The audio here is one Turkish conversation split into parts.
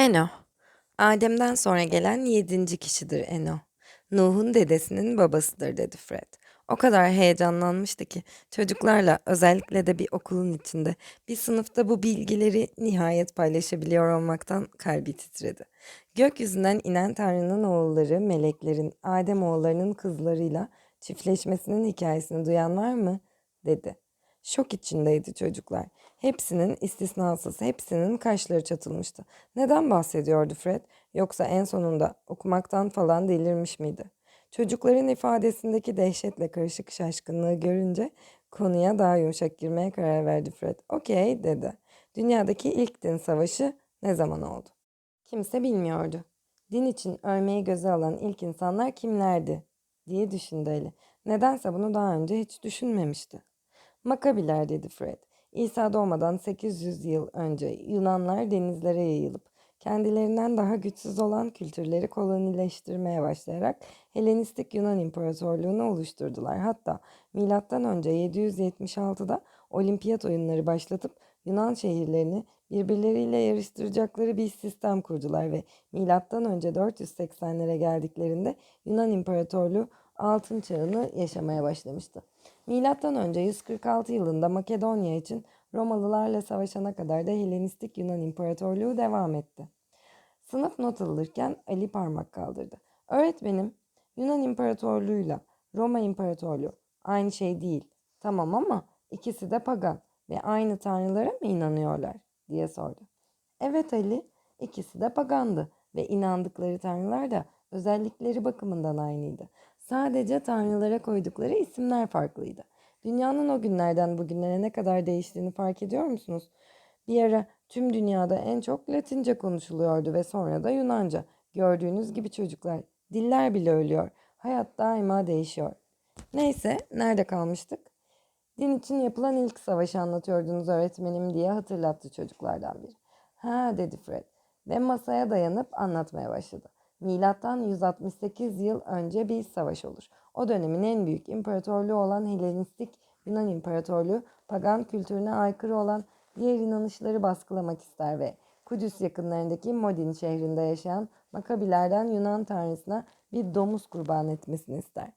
Eno. Adem'den sonra gelen yedinci kişidir Eno. Nuh'un dedesinin babasıdır dedi Fred. O kadar heyecanlanmıştı ki çocuklarla özellikle de bir okulun içinde bir sınıfta bu bilgileri nihayet paylaşabiliyor olmaktan kalbi titredi. Gökyüzünden inen Tanrı'nın oğulları meleklerin Adem oğullarının kızlarıyla çiftleşmesinin hikayesini duyan var mı? dedi. Şok içindeydi çocuklar. Hepsinin istisnasız, hepsinin kaşları çatılmıştı. Neden bahsediyordu Fred? Yoksa en sonunda okumaktan falan delirmiş miydi? Çocukların ifadesindeki dehşetle karışık şaşkınlığı görünce konuya daha yumuşak girmeye karar verdi Fred. Okey dedi. Dünyadaki ilk din savaşı ne zaman oldu? Kimse bilmiyordu. Din için ölmeyi göze alan ilk insanlar kimlerdi diye düşündü Ali. Nedense bunu daha önce hiç düşünmemişti. Makabiler dedi Fred. İsa doğmadan 800 yıl önce Yunanlar denizlere yayılıp kendilerinden daha güçsüz olan kültürleri kolonileştirmeye başlayarak Helenistik Yunan İmparatorluğunu oluşturdular. Hatta milattan önce 776'da Olimpiyat oyunları başlatıp Yunan şehirlerini birbirleriyle yarıştıracakları bir sistem kurdular ve milattan önce 480'lere geldiklerinde Yunan İmparatorluğu altın çağını yaşamaya başlamıştı. Milattan önce 146 yılında Makedonya için Romalılarla savaşana kadar da Helenistik Yunan İmparatorluğu devam etti. Sınıf not alırken Ali parmak kaldırdı. Öğretmenim, Yunan İmparatorluğu'yla Roma İmparatorluğu aynı şey değil. Tamam ama ikisi de pagan ve aynı tanrılara mı inanıyorlar diye sordu. Evet Ali, ikisi de pagandı ve inandıkları tanrılar da özellikleri bakımından aynıydı. Sadece tanrılara koydukları isimler farklıydı. Dünyanın o günlerden bugünlere ne kadar değiştiğini fark ediyor musunuz? Bir ara tüm dünyada en çok Latince konuşuluyordu ve sonra da Yunanca. Gördüğünüz gibi çocuklar, diller bile ölüyor. Hayat daima değişiyor. Neyse, nerede kalmıştık? Din için yapılan ilk savaşı anlatıyordunuz öğretmenim diye hatırlattı çocuklardan biri. Ha dedi Fred ve masaya dayanıp anlatmaya başladı. Milattan 168 yıl önce bir savaş olur. O dönemin en büyük imparatorluğu olan Helenistik Yunan İmparatorluğu pagan kültürüne aykırı olan diğer inanışları baskılamak ister ve Kudüs yakınlarındaki Modin şehrinde yaşayan Makabilerden Yunan tanrısına bir domuz kurban etmesini ister.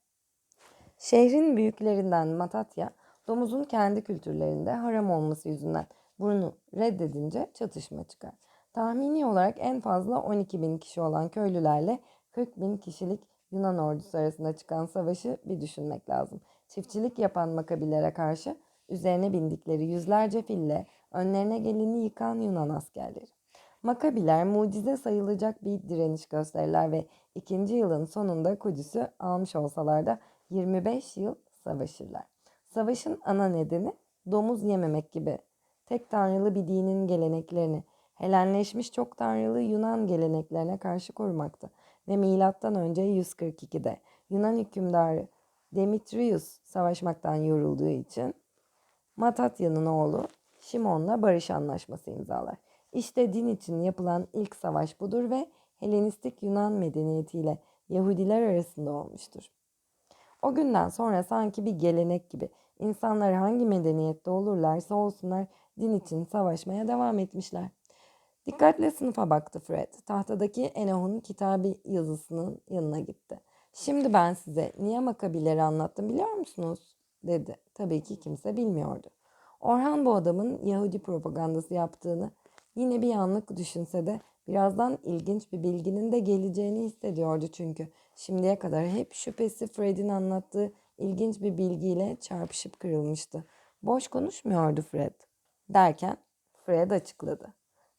Şehrin büyüklerinden Matatya, domuzun kendi kültürlerinde haram olması yüzünden bunu reddedince çatışma çıkar. Tahmini olarak en fazla 12 bin kişi olan köylülerle 40 bin kişilik Yunan ordusu arasında çıkan savaşı bir düşünmek lazım. Çiftçilik yapan Makabilere karşı üzerine bindikleri yüzlerce fille önlerine geleni yıkan Yunan askerleri. Makabiler mucize sayılacak bir direniş gösterirler ve ikinci yılın sonunda Kudüs'ü almış olsalar da 25 yıl savaşırlar. Savaşın ana nedeni domuz yememek gibi tek tanrılı bir dinin geleneklerini Helenleşmiş çok tanrılı Yunan geleneklerine karşı korumaktı ve milattan önce 142'de Yunan hükümdarı Demetrius savaşmaktan yorulduğu için Matatya'nın oğlu Şimon'la barış anlaşması imzalar. İşte din için yapılan ilk savaş budur ve Helenistik Yunan medeniyetiyle Yahudiler arasında olmuştur. O günden sonra sanki bir gelenek gibi insanlar hangi medeniyette olurlarsa olsunlar din için savaşmaya devam etmişler. Dikkatle sınıfa baktı Fred. Tahtadaki Enoch'un kitabı yazısının yanına gitti. Şimdi ben size niye makabileri anlattım biliyor musunuz? dedi. Tabii ki kimse bilmiyordu. Orhan bu adamın Yahudi propagandası yaptığını yine bir anlık düşünse de birazdan ilginç bir bilginin de geleceğini hissediyordu çünkü şimdiye kadar hep şüphesi Fred'in anlattığı ilginç bir bilgiyle çarpışıp kırılmıştı. Boş konuşmuyordu Fred. Derken Fred açıkladı.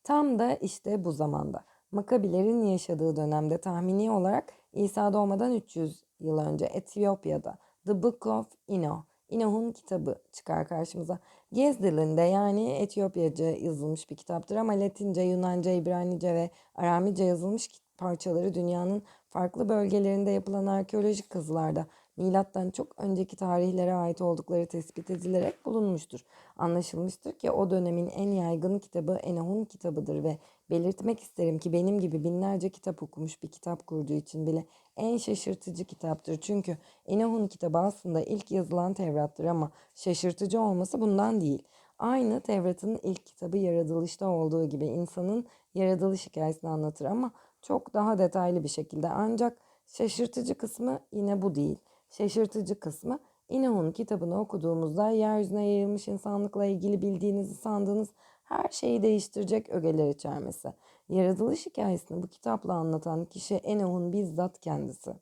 Tam da işte bu zamanda Makabilerin yaşadığı dönemde tahmini olarak İsa doğmadan 300 yıl önce Etiyopya'da The Book of Enoch, Enoch'un kitabı çıkar karşımıza. Gez dilinde yani Etiyopyaca yazılmış bir kitaptır ama Latince, Yunanca, İbranice ve Aramice yazılmış parçaları dünyanın farklı bölgelerinde yapılan arkeolojik kazılarda milattan çok önceki tarihlere ait oldukları tespit edilerek bulunmuştur. Anlaşılmıştır ki o dönemin en yaygın kitabı Enoch'un kitabıdır ve belirtmek isterim ki benim gibi binlerce kitap okumuş bir kitap kurduğu için bile en şaşırtıcı kitaptır. Çünkü Enoch'un kitabı aslında ilk yazılan Tevrat'tır ama şaşırtıcı olması bundan değil. Aynı Tevrat'ın ilk kitabı yaratılışta olduğu gibi insanın yaratılış hikayesini anlatır ama çok daha detaylı bir şekilde. Ancak şaşırtıcı kısmı yine bu değil. Şaşırtıcı kısmı İnehun kitabını okuduğumuzda yeryüzüne yayılmış insanlıkla ilgili bildiğinizi sandığınız her şeyi değiştirecek ögeler içermesi. Yaratılış hikayesini bu kitapla anlatan kişi Enehun bizzat kendisi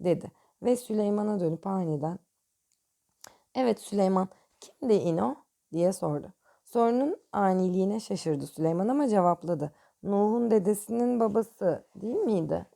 dedi ve Süleyman'a dönüp aniden Evet Süleyman kimdi İno diye sordu. Sorunun aniliğine şaşırdı Süleyman ama cevapladı. Nuh'un dedesinin babası değil miydi?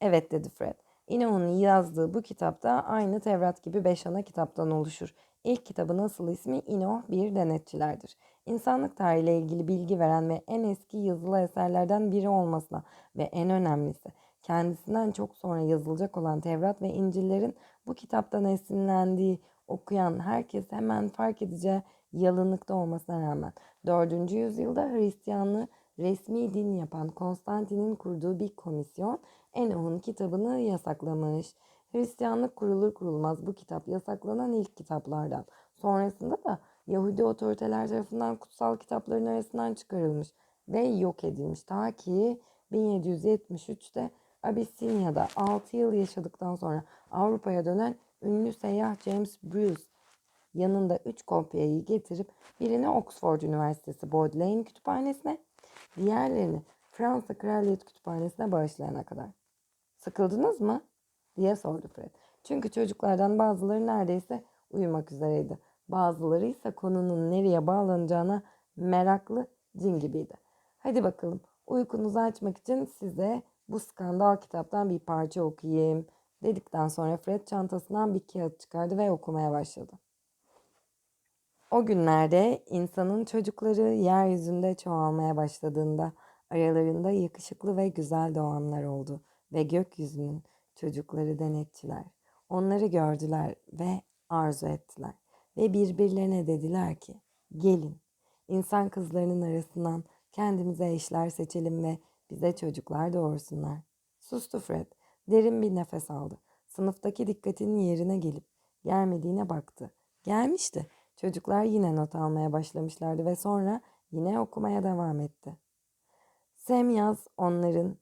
Evet dedi Fred. İnoh'un yazdığı bu kitapta aynı Tevrat gibi beş ana kitaptan oluşur. İlk kitabın asıl ismi İnoh bir denetçilerdir. İnsanlık tarihiyle ilgili bilgi veren ve en eski yazılı eserlerden biri olmasına ve en önemlisi kendisinden çok sonra yazılacak olan Tevrat ve İncil'lerin bu kitaptan esinlendiği okuyan herkes hemen fark edeceği yalınlıkta olmasına rağmen 4. yüzyılda Hristiyanlığı resmi din yapan Konstantin'in kurduğu bir komisyon Enoch'un kitabını yasaklamış. Hristiyanlık kurulur kurulmaz bu kitap yasaklanan ilk kitaplardan. Sonrasında da Yahudi otoriteler tarafından kutsal kitapların arasından çıkarılmış ve yok edilmiş. Ta ki 1773'te Abisinya'da 6 yıl yaşadıktan sonra Avrupa'ya dönen ünlü seyyah James Bruce yanında 3 kopyayı getirip birini Oxford Üniversitesi Bodleian Kütüphanesi'ne, diğerlerini Fransa Kraliyet Kütüphanesi'ne bağışlayana kadar. Sıkıldınız mı? diye sordu Fred. Çünkü çocuklardan bazıları neredeyse uyumak üzereydi. Bazıları ise konunun nereye bağlanacağına meraklı cin gibiydi. Hadi bakalım uykunuzu açmak için size bu skandal kitaptan bir parça okuyayım dedikten sonra Fred çantasından bir kağıt çıkardı ve okumaya başladı. O günlerde insanın çocukları yeryüzünde çoğalmaya başladığında aralarında yakışıklı ve güzel doğanlar oldu ve gökyüzünün çocukları denetçiler. Onları gördüler ve arzu ettiler ve birbirlerine dediler ki gelin insan kızlarının arasından kendimize eşler seçelim ve bize çocuklar doğursunlar. Sustu Fred. Derin bir nefes aldı. Sınıftaki dikkatinin yerine gelip gelmediğine baktı. Gelmişti. Çocuklar yine not almaya başlamışlardı ve sonra yine okumaya devam etti. Semyaz onların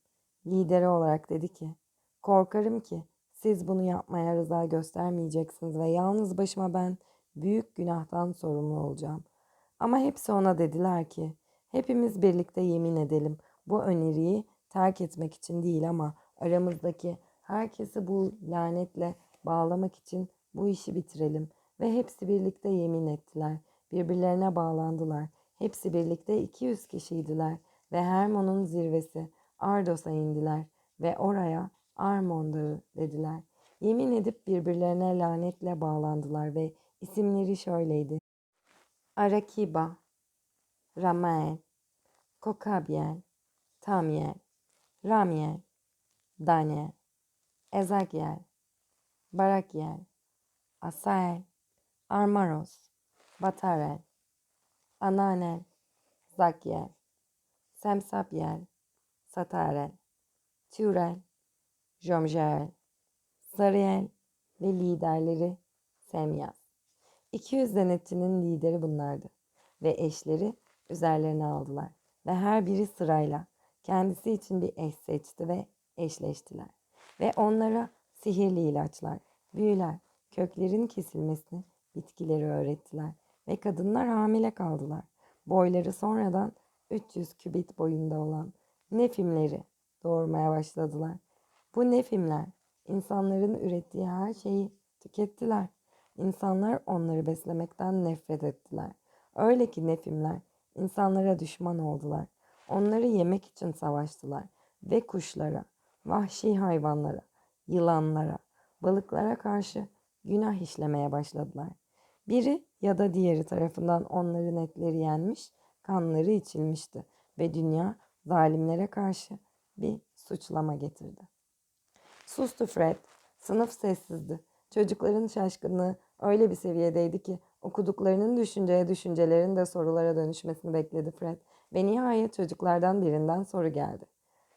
lideri olarak dedi ki, korkarım ki siz bunu yapmaya rıza göstermeyeceksiniz ve yalnız başıma ben büyük günahtan sorumlu olacağım. Ama hepsi ona dediler ki, hepimiz birlikte yemin edelim bu öneriyi terk etmek için değil ama aramızdaki herkesi bu lanetle bağlamak için bu işi bitirelim. Ve hepsi birlikte yemin ettiler. Birbirlerine bağlandılar. Hepsi birlikte 200 kişiydiler ve Hermon'un zirvesi Ardos'a indiler ve oraya Armon dediler. Yemin edip birbirlerine lanetle bağlandılar ve isimleri şöyleydi. Arakiba, Ramael, Kokabiel, Tamiel, Ramiel, Daniel, Ezakiel, Barakiel, Asael, Armaros, Batarel, Ananel, Zakiel, Semsabiel, Satarel, Türel, Jomjael, Sarıel ve liderleri Semyaz. 200 denetçinin lideri bunlardı ve eşleri üzerlerine aldılar ve her biri sırayla kendisi için bir eş seçti ve eşleştiler. Ve onlara sihirli ilaçlar, büyüler, köklerin kesilmesini, bitkileri öğrettiler. Ve kadınlar hamile kaldılar. Boyları sonradan 300 kübit boyunda olan nefimleri doğurmaya başladılar. Bu nefimler insanların ürettiği her şeyi tükettiler. İnsanlar onları beslemekten nefret ettiler. Öyle ki nefimler insanlara düşman oldular. Onları yemek için savaştılar ve kuşlara, vahşi hayvanlara, yılanlara, balıklara karşı günah işlemeye başladılar. Biri ya da diğeri tarafından onların etleri yenmiş, kanları içilmişti ve dünya zalimlere karşı bir suçlama getirdi. Sustu Fred. Sınıf sessizdi. Çocukların şaşkınlığı öyle bir seviyedeydi ki okuduklarının düşünceye düşüncelerin de sorulara dönüşmesini bekledi Fred. Ve nihayet çocuklardan birinden soru geldi.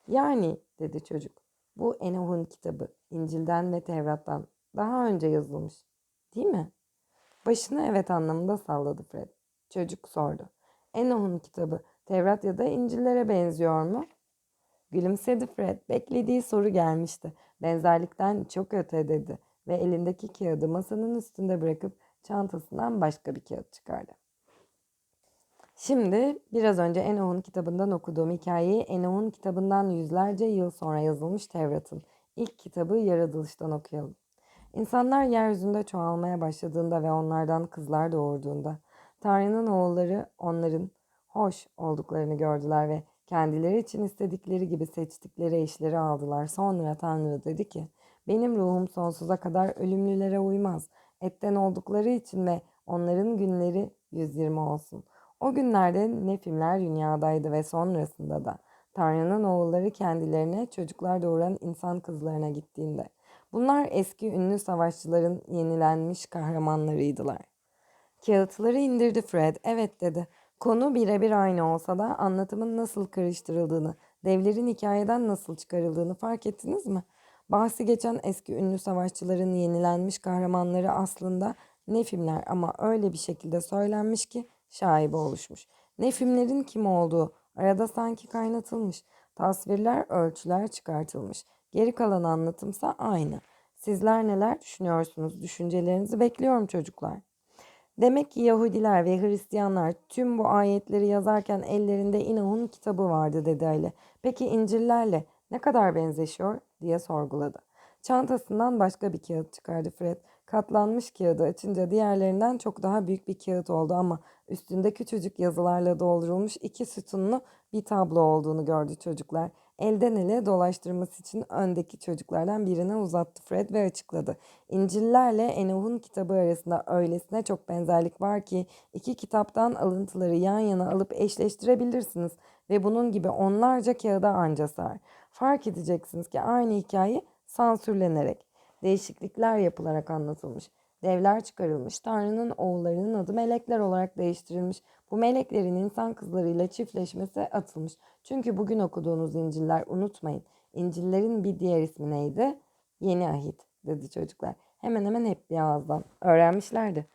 Yani dedi çocuk. Bu Enoch'un kitabı İncil'den ve Tevrat'tan daha önce yazılmış. Değil mi? Başını evet anlamında salladı Fred. Çocuk sordu. Enoch'un kitabı Tevrat ya da İncil'lere benziyor mu? Gülümsedi Fred. Beklediği soru gelmişti. Benzerlikten çok öte dedi ve elindeki kağıdı masanın üstünde bırakıp çantasından başka bir kağıt çıkardı. Şimdi biraz önce Enoch'un kitabından okuduğum hikayeyi Enoch'un kitabından yüzlerce yıl sonra yazılmış Tevrat'ın ilk kitabı yaratılıştan okuyalım. İnsanlar yeryüzünde çoğalmaya başladığında ve onlardan kızlar doğurduğunda Tanrı'nın oğulları onların hoş olduklarını gördüler ve kendileri için istedikleri gibi seçtikleri eşleri aldılar. Sonra Tanrı dedi ki benim ruhum sonsuza kadar ölümlülere uymaz. Etten oldukları için ve onların günleri 120 olsun. O günlerde Nefimler dünyadaydı ve sonrasında da Tanrı'nın oğulları kendilerine çocuklar doğuran insan kızlarına gittiğinde. Bunlar eski ünlü savaşçıların yenilenmiş kahramanlarıydılar. Kağıtları indirdi Fred. Evet dedi. Konu birebir aynı olsa da anlatımın nasıl karıştırıldığını, devlerin hikayeden nasıl çıkarıldığını fark ettiniz mi? Bahsi geçen eski ünlü savaşçıların yenilenmiş kahramanları aslında Nefimler ama öyle bir şekilde söylenmiş ki şaibe oluşmuş. Nefimlerin kim olduğu arada sanki kaynatılmış. Tasvirler, ölçüler çıkartılmış. Geri kalan anlatımsa aynı. Sizler neler düşünüyorsunuz? Düşüncelerinizi bekliyorum çocuklar. Demek ki Yahudiler ve Hristiyanlar tüm bu ayetleri yazarken ellerinde İnah'ın kitabı vardı dedi Ali. Peki İncil'lerle ne kadar benzeşiyor diye sorguladı. Çantasından başka bir kağıt çıkardı Fred. Katlanmış kağıdı açınca diğerlerinden çok daha büyük bir kağıt oldu ama üstünde küçücük yazılarla doldurulmuş iki sütunlu bir tablo olduğunu gördü çocuklar. Elden ele dolaştırması için öndeki çocuklardan birine uzattı Fred ve açıkladı. İncil'lerle Enoch'un kitabı arasında öylesine çok benzerlik var ki iki kitaptan alıntıları yan yana alıp eşleştirebilirsiniz ve bunun gibi onlarca kağıda anca sığar. Fark edeceksiniz ki aynı hikaye sansürlenerek, değişiklikler yapılarak anlatılmış. Devler çıkarılmış, Tanrı'nın oğullarının adı melekler olarak değiştirilmiş. Bu meleklerin insan kızlarıyla çiftleşmesi atılmış. Çünkü bugün okuduğunuz İncil'ler unutmayın. İncil'lerin bir diğer ismi neydi? Yeni Ahit dedi çocuklar. Hemen hemen hep bir ağızdan. Öğrenmişlerdi.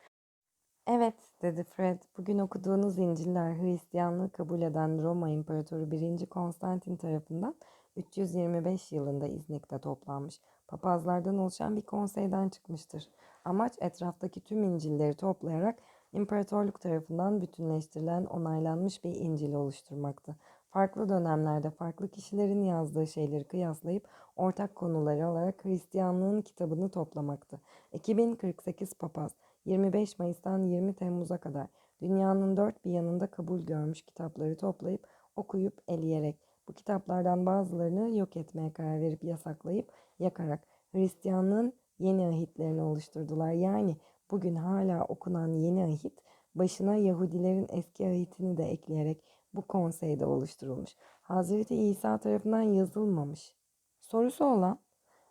Evet dedi Fred. Bugün okuduğunuz İncil'ler Hristiyanlığı kabul eden Roma İmparatoru 1. Konstantin tarafından 325 yılında İznik'te toplanmış. Papazlardan oluşan bir konseyden çıkmıştır. Amaç etraftaki tüm İncil'leri toplayarak imparatorluk tarafından bütünleştirilen onaylanmış bir İncil oluşturmaktı. Farklı dönemlerde farklı kişilerin yazdığı şeyleri kıyaslayıp ortak konuları olarak Hristiyanlığın kitabını toplamaktı. 2048 papaz 25 Mayıs'tan 20 Temmuz'a kadar dünyanın dört bir yanında kabul görmüş kitapları toplayıp okuyup eleyerek bu kitaplardan bazılarını yok etmeye karar verip yasaklayıp yakarak Hristiyanlığın yeni ahitlerini oluşturdular. Yani bugün hala okunan yeni ahit başına Yahudilerin eski ahitini de ekleyerek bu konseyde oluşturulmuş. Hazreti İsa tarafından yazılmamış. Sorusu olan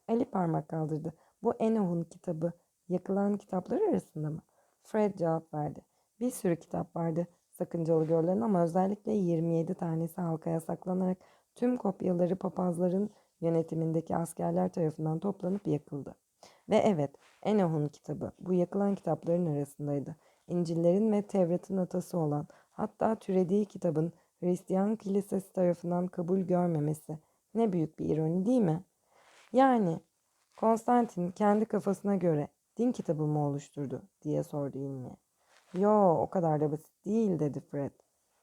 Ali parmak kaldırdı. Bu Enoch'un kitabı yakılan kitaplar arasında mı? Fred cevap verdi. Bir sürü kitap vardı sakıncalı görülen ama özellikle 27 tanesi halka saklanarak tüm kopyaları papazların yönetimindeki askerler tarafından toplanıp yakıldı. Ve evet, Enoch'un kitabı bu yakılan kitapların arasındaydı. İncil'lerin ve Tevrat'ın atası olan, hatta türediği kitabın Hristiyan kilisesi tarafından kabul görmemesi ne büyük bir ironi değil mi? Yani Konstantin kendi kafasına göre din kitabı mı oluşturdu diye sordu İlmiye. Yo o kadar da basit değil dedi Fred.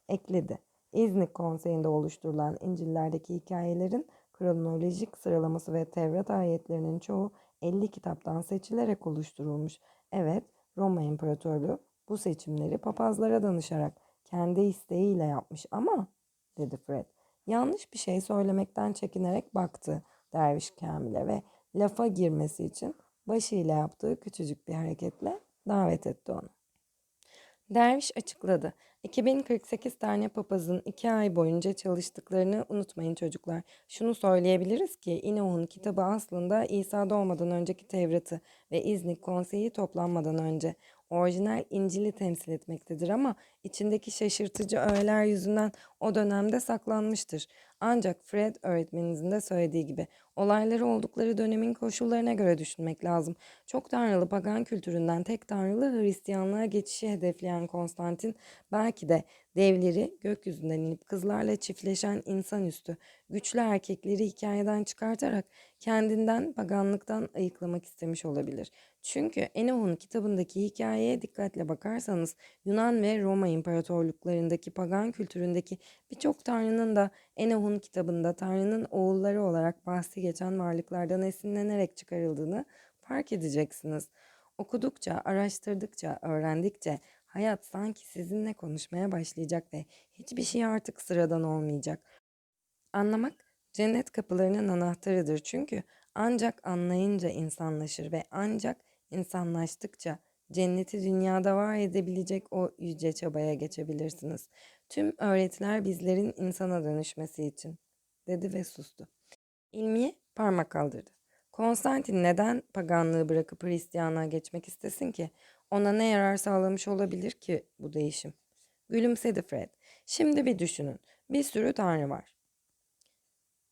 Ekledi. İznik konseyinde oluşturulan İncil'lerdeki hikayelerin kronolojik sıralaması ve Tevrat ayetlerinin çoğu 50 kitaptan seçilerek oluşturulmuş. Evet, Roma İmparatorluğu bu seçimleri papazlara danışarak kendi isteğiyle yapmış ama dedi Fred. Yanlış bir şey söylemekten çekinerek baktı Derviş Kamil'e ve lafa girmesi için başıyla yaptığı küçücük bir hareketle davet etti onu. Derviş açıkladı. 2048 tane papazın iki ay boyunca çalıştıklarını unutmayın çocuklar. Şunu söyleyebiliriz ki İnoh'un kitabı aslında İsa doğmadan önceki Tevrat'ı ve İznik konseyi toplanmadan önce orijinal İncil'i temsil etmektedir ama içindeki şaşırtıcı öğeler yüzünden o dönemde saklanmıştır. Ancak Fred öğretmeninizin de söylediği gibi olayları oldukları dönemin koşullarına göre düşünmek lazım. Çok tanrılı pagan kültüründen tek tanrılı Hristiyanlığa geçişi hedefleyen Konstantin belki de devleri gökyüzünden inip kızlarla çiftleşen insanüstü güçlü erkekleri hikayeden çıkartarak kendinden paganlıktan ayıklamak istemiş olabilir. Çünkü Enoch'un kitabındaki hikayeye dikkatle bakarsanız Yunan ve Roma imparatorluklarındaki pagan kültüründeki birçok tanrının da Enoch'un kitabında tanrının oğulları olarak bahsi geçen varlıklardan esinlenerek çıkarıldığını fark edeceksiniz. Okudukça, araştırdıkça, öğrendikçe hayat sanki sizinle konuşmaya başlayacak ve hiçbir şey artık sıradan olmayacak. Anlamak cennet kapılarının anahtarıdır çünkü ancak anlayınca insanlaşır ve ancak insanlaştıkça cenneti dünyada var edebilecek o yüce çabaya geçebilirsiniz. Tüm öğretiler bizlerin insana dönüşmesi için, dedi ve sustu. İlmiye parmak kaldırdı. Konstantin neden paganlığı bırakıp Hristiyanlığa geçmek istesin ki? Ona ne yarar sağlamış olabilir ki bu değişim? Gülümsedi Fred. Şimdi bir düşünün. Bir sürü tanrı var.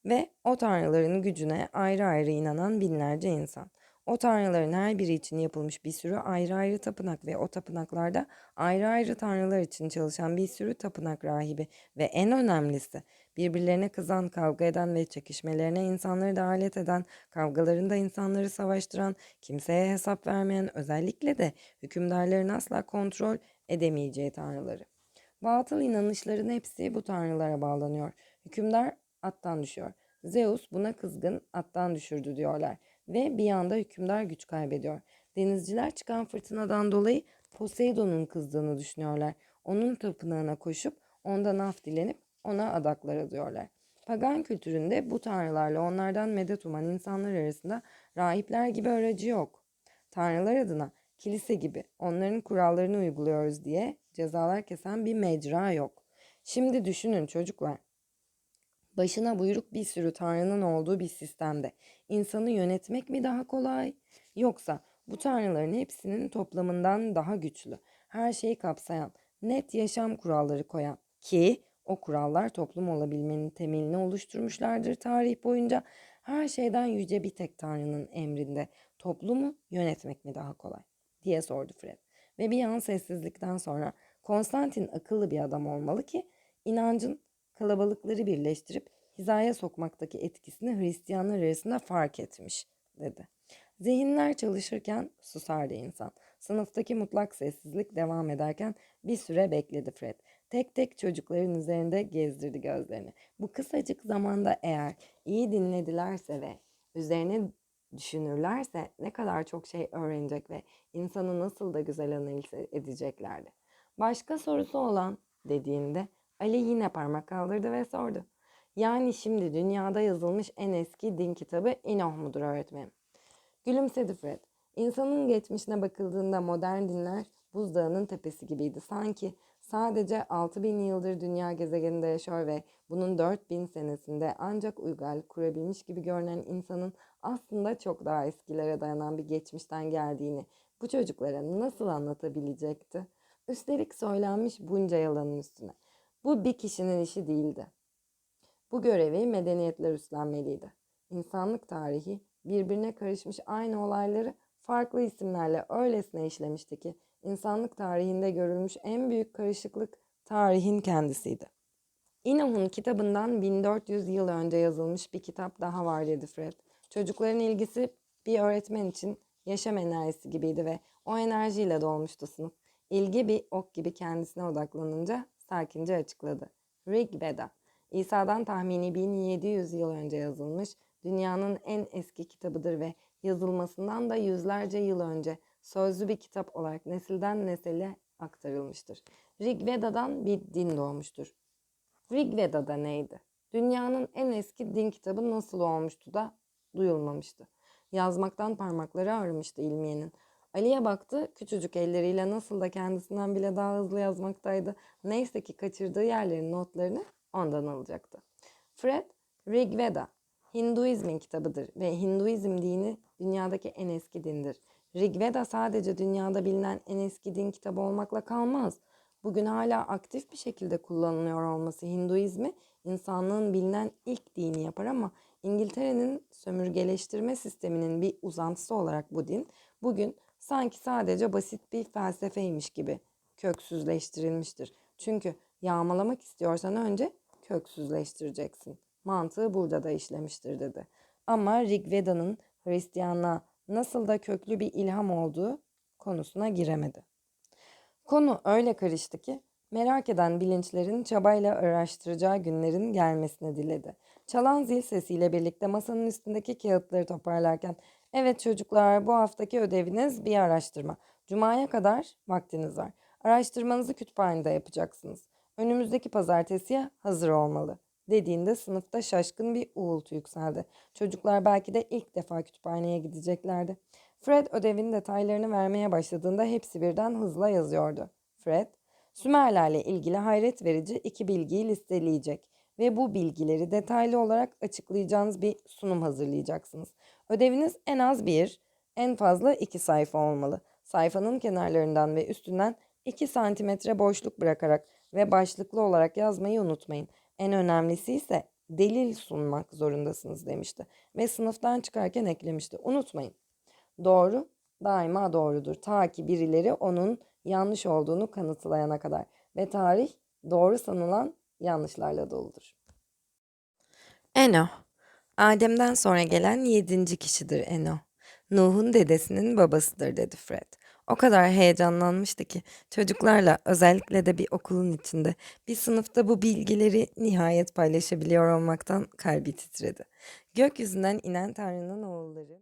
Ve o tanrıların gücüne ayrı ayrı inanan binlerce insan. O tanrıların her biri için yapılmış bir sürü ayrı ayrı tapınak ve o tapınaklarda ayrı ayrı tanrılar için çalışan bir sürü tapınak rahibi ve en önemlisi birbirlerine kızan, kavga eden ve çekişmelerine insanları da eden, kavgalarında insanları savaştıran, kimseye hesap vermeyen, özellikle de hükümdarların asla kontrol edemeyeceği tanrıları. Batıl inanışların hepsi bu tanrılara bağlanıyor. Hükümdar attan düşüyor. Zeus buna kızgın attan düşürdü diyorlar ve bir anda hükümdar güç kaybediyor. Denizciler çıkan fırtınadan dolayı Poseidon'un kızdığını düşünüyorlar. Onun tapınağına koşup ondan af dilenip ona adaklar adıyorlar. Pagan kültüründe bu tanrılarla onlardan medet uman insanlar arasında rahipler gibi aracı yok. Tanrılar adına kilise gibi onların kurallarını uyguluyoruz diye cezalar kesen bir mecra yok. Şimdi düşünün çocuklar. Başına buyruk bir sürü tanrının olduğu bir sistemde insanı yönetmek mi daha kolay yoksa bu tanrıların hepsinin toplamından daha güçlü, her şeyi kapsayan, net yaşam kuralları koyan ki o kurallar toplum olabilmenin temelini oluşturmuşlardır tarih boyunca. Her şeyden yüce bir tek tanrının emrinde toplumu yönetmek mi daha kolay diye sordu Fred. Ve bir an sessizlikten sonra Konstantin akıllı bir adam olmalı ki inancın kalabalıkları birleştirip hizaya sokmaktaki etkisini Hristiyanlar arasında fark etmiş, dedi. Zihinler çalışırken susardı insan. Sınıftaki mutlak sessizlik devam ederken bir süre bekledi Fred. Tek tek çocukların üzerinde gezdirdi gözlerini. Bu kısacık zamanda eğer iyi dinledilerse ve üzerine düşünürlerse ne kadar çok şey öğrenecek ve insanı nasıl da güzel analiz edeceklerdi. Başka sorusu olan dediğinde Ali yine parmak kaldırdı ve sordu. Yani şimdi dünyada yazılmış en eski din kitabı İnoh mudur öğretmenim? Gülümsedi Fred. İnsanın geçmişine bakıldığında modern dinler buzdağının tepesi gibiydi. Sanki sadece 6000 yıldır dünya gezegeninde yaşıyor ve bunun 4000 senesinde ancak uygarlık kurabilmiş gibi görünen insanın aslında çok daha eskilere dayanan bir geçmişten geldiğini bu çocuklara nasıl anlatabilecekti? Üstelik söylenmiş bunca yalanın üstüne. Bu bir kişinin işi değildi. Bu görevi medeniyetler üstlenmeliydi. İnsanlık tarihi birbirine karışmış aynı olayları farklı isimlerle öylesine işlemişti ki insanlık tarihinde görülmüş en büyük karışıklık tarihin kendisiydi. Enoch'un kitabından 1400 yıl önce yazılmış bir kitap daha var dedi Fred. Çocukların ilgisi bir öğretmen için yaşam enerjisi gibiydi ve o enerjiyle dolmuştu sınıf. İlgi bir ok gibi kendisine odaklanınca sakince açıkladı. Rig Veda, İsa'dan tahmini 1700 yıl önce yazılmış, dünyanın en eski kitabıdır ve yazılmasından da yüzlerce yıl önce sözlü bir kitap olarak nesilden nesile aktarılmıştır. Rig Veda'dan bir din doğmuştur. Rig Veda'da neydi? Dünyanın en eski din kitabı nasıl olmuştu da duyulmamıştı. Yazmaktan parmakları ağrımıştı ilmiyenin. Ali'ye baktı, küçücük elleriyle nasıl da kendisinden bile daha hızlı yazmaktaydı. Neyse ki kaçırdığı yerlerin notlarını ondan alacaktı. Fred, Rig Veda, Hinduizmin kitabıdır ve Hinduizm dini dünyadaki en eski dindir. Rig Veda sadece dünyada bilinen en eski din kitabı olmakla kalmaz. Bugün hala aktif bir şekilde kullanılıyor olması Hinduizmi insanlığın bilinen ilk dini yapar ama İngiltere'nin sömürgeleştirme sisteminin bir uzantısı olarak bu din bugün sanki sadece basit bir felsefeymiş gibi köksüzleştirilmiştir. Çünkü yağmalamak istiyorsan önce köksüzleştireceksin. Mantığı burada da işlemiştir dedi. Ama Rig Veda'nın Hristiyanlığa nasıl da köklü bir ilham olduğu konusuna giremedi. Konu öyle karıştı ki merak eden bilinçlerin çabayla araştıracağı günlerin gelmesini diledi. Çalan zil sesiyle birlikte masanın üstündeki kağıtları toparlarken evet çocuklar bu haftaki ödeviniz bir araştırma. Cuma'ya kadar vaktiniz var. Araştırmanızı kütüphanede yapacaksınız. Önümüzdeki pazartesiye hazır olmalı dediğinde sınıfta şaşkın bir uğultu yükseldi. Çocuklar belki de ilk defa kütüphaneye gideceklerdi. Fred ödevin detaylarını vermeye başladığında hepsi birden hızla yazıyordu. Fred, Sümerlerle ilgili hayret verici iki bilgiyi listeleyecek ve bu bilgileri detaylı olarak açıklayacağınız bir sunum hazırlayacaksınız. Ödeviniz en az bir, en fazla iki sayfa olmalı. Sayfanın kenarlarından ve üstünden 2 santimetre boşluk bırakarak ve başlıklı olarak yazmayı unutmayın. En önemlisi ise delil sunmak zorundasınız demişti ve sınıftan çıkarken eklemişti. Unutmayın. Doğru daima doğrudur. Ta ki birileri onun yanlış olduğunu kanıtlayana kadar. Ve tarih doğru sanılan yanlışlarla doludur. Eno. Adem'den sonra gelen yedinci kişidir Eno. Nuh'un dedesinin babasıdır dedi Fred. O kadar heyecanlanmıştı ki çocuklarla özellikle de bir okulun içinde bir sınıfta bu bilgileri nihayet paylaşabiliyor olmaktan kalbi titredi. Gökyüzünden inen Tanrı'nın oğulları